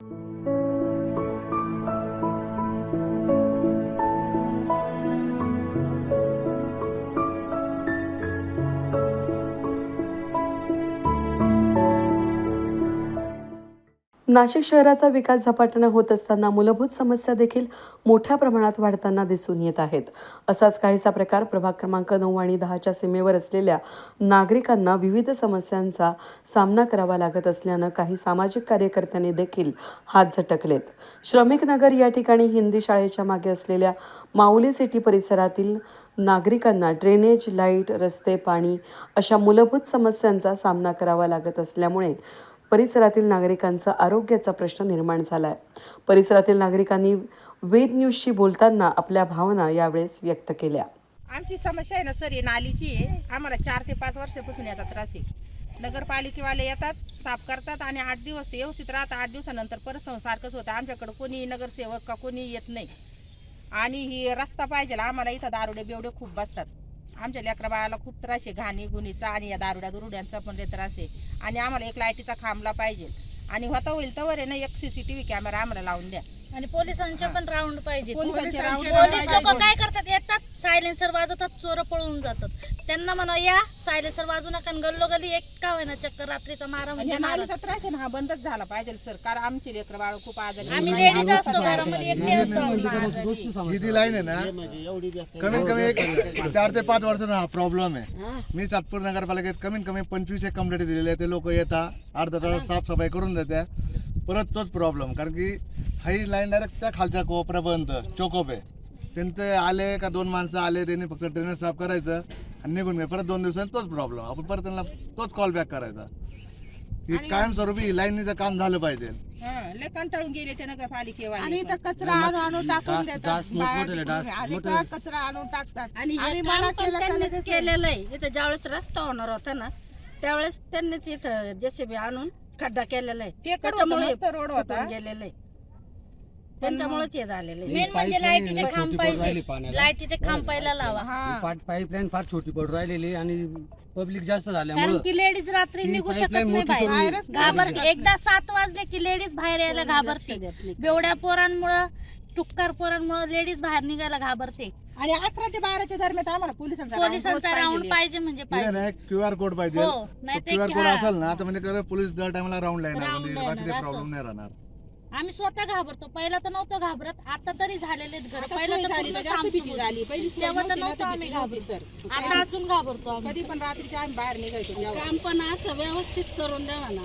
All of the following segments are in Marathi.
you नाशिक शहराचा विकास झपाट्यानं होत असताना मूलभूत समस्या देखील मोठ्या प्रमाणात वाढताना दिसून येत आहेत. असाच काहीसा प्रकार प्रभाग क्रमांक नऊ आणि दहाच्या सीमेवर असलेल्या नागरिकांना विविध समस्यांचा सामना करावा लागत असल्यानं काही सामाजिक कार्यकर्त्यांनी देखील हात झटकलेत. श्रमिक नगर या ठिकाणी हिंदी शाळेच्या मागे असलेल्या माऊली सिटी परिसरातील नागरिकांना ड्रेनेज लाइट रस्ते पाणी अशा मूलभूत समस्यांचा सामना करावा लागत असल्यामुळे परिसरातील नागरिकांचा आरोग्याचा प्रश्न निर्माण झाला आहे परिसरातील नागरिकांनी वेद न्यूजशी बोलताना आपल्या भावना यावेळेस व्यक्त केल्या. आमची समस्या आहे ना सर ही नालीची आहे. आम्हाला चार ते पाच वर्षापासून याचा त्रास आहे. नगरपालिकेवाले येतात साफ करतात आणि आठ दिवस ते व्यवस्थित राहतात. आठ दिवसानंतर परत संसारखंच होतं. आमच्याकडं कोणी नगरसेवक का कोणी येत नाही. आणि ही रस्ता पाहिजे आम्हाला इथं दारुडे बेवडे खूप बसतात. आमच्या लेकरा बाळाला खूप त्रास आहे घाणी गुणीचा आणि या दारुड्या दुरुड्यांचा पण त्रास आहे. आणि आम्हाला एक लाईटीचा खांबला पाहिजे. आणि होता होईल तर आहे ना एक सीसीटीव्ही कॅमेरा आम्हाला लावून द्या. आणि पोलिसांचे पण राऊंड पाहिजे. पोलिसांचे पोलीस. लोक काय करतात सायलेन्सर वाजवतात चोर पळून जातात. त्यांना म्हणा या सायलेन्सर वाजू नका. आणि गल्लोगल्ली एक का होईना चक्कर रात्रीचा मारा म्हणजे मारा. नालीचा त्रास आहे ना हा बंदच झाला पाहिजे सर. कारण आमचे लेकर बाळ खूप आजारी आम्ही लेडीज आम्ही असतो घरामध्ये एकटे असतो. आम्ही. आजारी. ही जी लाईन आहे ना? कमीत कमी एक चार ते पाच वर्ष हा प्रॉब्लेम आहे. मी सातपूर नगरपालिकेत कमीत कमी पंचवीस एक कंप्लेंट दिलेले आहे. ते लोक येतात अर्धा तास साफसफाई करून देत्या. परत तोच प्रॉब्लेम कारण की हा ही लाईन डायरेक्ट त्या खालच्या कोपऱ्यापर्यंत चोकोप आहे. त्यांचे आले का दोन माणसं आले त्यांनी फक्त ड्रेनेज साफ करायचं आणि निघून गेले. परत दोन दिवसांनी तोच प्रॉब्लेम आपण परत त्यांना तोच कॉल बॅक करायचा. ही कायमस्वरूपी लाईनीचं काम झालं पाहिजे. हा, लय कंटाळून गेले ते नगरपालिकेवाले आणि पण. इथं कचरा आणून आणून टाकून देतात बाहेर आले का कचरा आणून टाकतात. आणि हे आम्ही काम मना पण केलं का त्यांनीच लगेच- केलेलं आहे. इथं ज्यावेळेस रस्ता होणार होता ना त्यावेळेस त्यांनीच इथं जेसीबी आणून खड्डा केलेला आहे. टेकड होतं, त्याच्यामुळे मस्त रोड होता. गेलेलं आहे. त्यांच्यामुळेच हे झालेलं आहे. मेन म्हणजे लाईटीचे खांब पाहिजे. लाईटीचे खांब पहिला लावा. हा पाईपलाईन फार छोटी पडू राहिलेली आणि पब्लिक जास्त कारण झाल्यामुळं की लेडीज रात्री निघू शकत pipeline नाही मोठी बाहेर. करून घाबर एकदा सात वाजले की लेडीज बाहेर यायला घाबरते. बेवड्या पोरांमुळं टुक्कार पोरांमुळं लेडीज बाहेर निघायला घाबरते. आणि अकरा ते बाराच्या दरम्यान आम्हाला पोलिसांचा round रोज पोलिसांचा राऊंड पाहिजे. पाहिजे म्हणजे पाहिजे. क्यू आर कोड पाहिजे. हो नाही ते क्यू आर कोड हा. असेल ना तर म्हणजे पोलीस दर टायमाला राऊंड लाईन Round म्हणजे ला बाकीचे येणार, प्रॉब्लेम. नाही राहणार. आम्ही स्वतः घाबरतो. पहिला तर नव्हतो घाबरत आता तरी झालेले घर. आता पहिला सोय तर झाली पूर्ण तर जास्त भीती सामसूम झाली. होती. पहिली सोय तेव्हा तर नव्हती ना, नव्हतं तर आम्ही भीती नव्हती, घाबरतो सर आता अजून घाबरतो आम्ही. कधी पण रात्रीचे आम्ही बाहेर निघायचो जेव्हा. काम पण असं व्यवस्थित करून द्यावा ना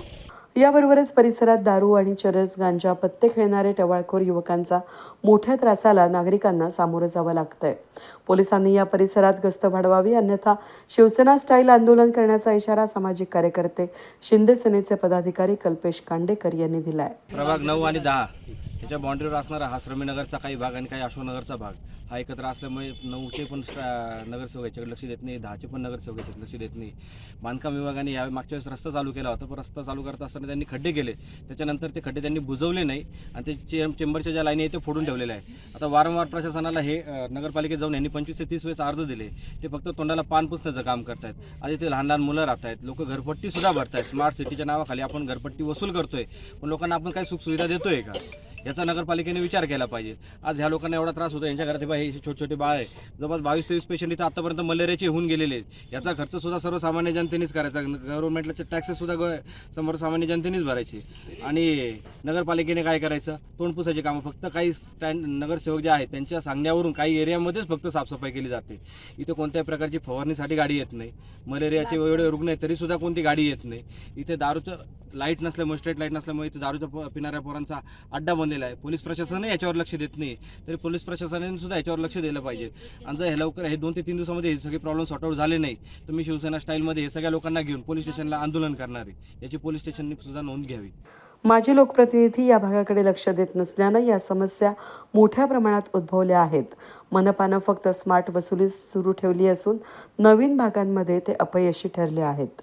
याबरोबरच परिसरात दारू आणि चरस गांजा पत्ते खेळणारे टवाळखोर युवकांचा मोठ्या त्रासाला नागरिकांना सामोरं जावं लागतंय. पोलिसांनी या परिसरात गस्त वाढवावी अन्यथा शिवसेना स्टाईल आंदोलन करण्याचा इशारा सामाजिक कार्यकर्ते शिंदे सेनेचे पदाधिकारी कल्पेश कांडेकर यांनी दिलाय. प्रभाग नऊ आणि दहा. त्याच्या बाउंड्रीवर असणारा हा श्रमीनगरचा काही भाग आणि काही अशोकनगरचा भाग हा एकत्र असल्यामुळे नऊचे पण स्टा- नगरसेवक याच्याकडे लक्ष देत नाही दहाचे पण नगरसेवक लक्ष देत नाही. बांधकाम विभागाने या मागच्या वेळेस रस्ता चालू केला होता पण रस्ता चालू करत असताना त्यांनी खड्डे केले. त्याच्यानंतर ते खड्डे त्यांनी बुजवले नाही आणि ते चे- चेंबरच्या ज्या लाईनी आहे ते फोडून ठेवलेले आहे आता वारंवार प्रशासनाला हे नगरपालिकेत जाऊन यांनी पंचवीस ते तीस वेळेस अर्ज दिले. ते फक्त तोंडाला पान पुसण्याचं काम करतायत. आणि ते लहान लहान मुलं राहत आहेत लोक घरपट्टीसुद्धा भरत आहेत स्मार्ट सिटीच्या नावाखाली आपण घरपट्टी वसूल करतोय पण लोकांना आपण काही सुखसुविधा देतोय का? याचा नगरपालिकेने विचार केला पाहिजे. आज ह्या लोकांना एवढा त्रास होतो यांच्या घरात हे हे छोटे छोटे बाळ आहे. जवळपास बावीस तेवीस पेशंट इथं आतापर्यंत मलेरियाचे होऊन गेलेले आहेत. याचा खर्च सुद्धा सर्वसामान्य जनतेनेच करायचा. गव्हर्नमेंटला टॅक्सेस सुद्धा ग- सर्वसामान्य जनतेनेच भरायचे. आणि नगरपालिकेने काय करायचं? तोंडपुसाची कामं. फक्त काही स्टँड नगरसेवक जे आहेत त्यांच्या सांगण्यावरून काही एरियामध्येच फक्त साफसफाई केली जाते. इथे कोणत्याही प्रकारची फवारणीसाठी गाडी येत नाही. मलेरियाचे एवढे रुग्ण आहेत तरी सुद्धा कोणती गाडी येत नाही. इथे दारूचं लाइट नसल्यामुळे स्ट्रेट लाइट नसल्यामुळे इथे दारूच्या प- पिणाऱ्या पोरांचा अड्डा बनलेला आहे. पोलीस प्रशासनही याच्यावर लक्ष देत नाही. तरी पोलीस प्रशासनाने सुद्धा याच्यावर लक्ष दिलं पाहिजे. आणि जर हे लवकर हे दोन ते तीन दिवसामध्ये हे सगळे प्रॉब्लेम सॉर्ट आउट झाले नाही तर मी शिवसेना स्टाईलमध्ये हे सगळ्या लोकांना घेऊन पोलीस स्टेशनला आंदोलन करणार आहे. याची पोलीस स्टेशनने सुद्धा नोंद घ्यावी. माजी लोकप्रतिनिधी या भागाकडे लक्ष देत नसल्यानं या समस्या मोठ्या प्रमाणात उद्भवल्या आहेत. मनपानं फक्त स्मार्ट वसुली सुरू ठेवली असून नवीन भागांमध्ये ते अपयशी ठरले आहेत.